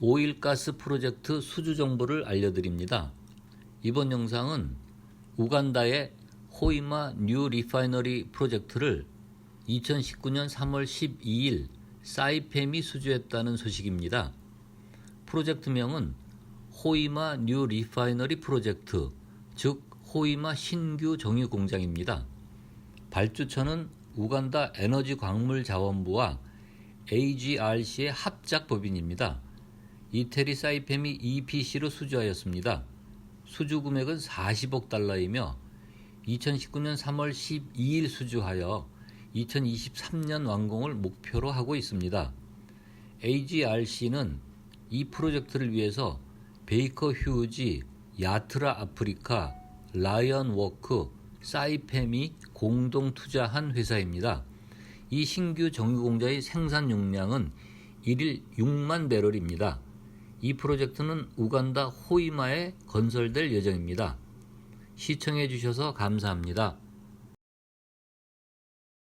오일가스 프로젝트 수주 정보를 알려드립니다. 이번 영상은 우간다의 호이마 뉴 리파이너리 프로젝트를 2019년 3월 12일 사이팸이 수주했다는 소식입니다. 프로젝트명은 호이마 뉴 리파이너리 프로젝트, 즉 호이마 신규 정유 공장입니다. 발주처는 우간다 에너지 광물 자원부와 AGRC의 합작 법인입니다. 이태리 사이팸이 EPC로 수주하였습니다. 수주 금액은 40억 달러이며 2019년 3월 12일 수주하여 2023년 완공을 목표로 하고 있습니다. AGRC는 이 프로젝트를 위해서 베이커 휴지, 야트라 아프리카, 라이언 워크, 사이팸이 공동 투자한 회사입니다. 이 신규 정유공자의 생산 용량은 1일 6만 배럴입니다. 이 프로젝트는 우간다 호이마에 건설될 예정입니다. 시청해 주셔서 감사합니다.